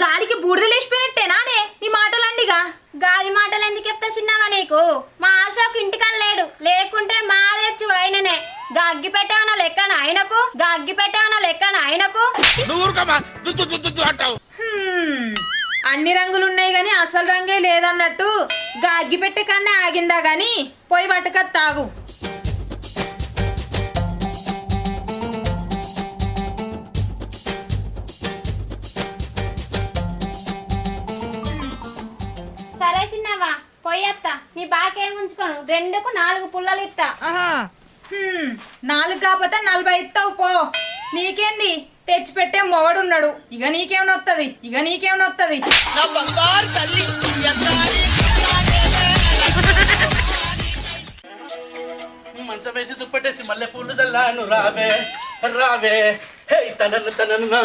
గాలికి బూడిద లేచిపోయినట్టేనానే నీ? మాటలండిగా గాలి మాటలు ఎందుకు చెప్తా చిన్నవా నీకు? మా అశోక్ ఇంటికాడ లేడు. లేకుంటే మా తెచ్చు ఆయననే. గగ్గి పెట్టేమన్నా లెక్కన ఆయనకు? గగ్గి పెట్టేమన్నా లెక్కన ఆయనకు అన్ని రంగులు ఉన్నాయి గాని అసలు రంగే లేదన్నట్టు గా అగ్గి పెట్టే కన్నా ఆగిందా గాని? పోయి పట్టుక తాగు సరే చిన్నవా పోయత్తా నీ బాకేం ఉంచుకోను? రెండుకు నాలుగు పుల్లలు ఇస్తా హ్మ్, నాలుగు కాకపోతే నలభై ఇస్తావు పో. నీకేంది? తెచ్చి పెట్టే మొగడున్నాడు. ఇక నీకేమనొత్తది? ఇక నీకేమనొత్తది? మంచం వేసి దుప్పటేసి మల్లె పూలు చల్లాను రావే రావే. హే తనను తనను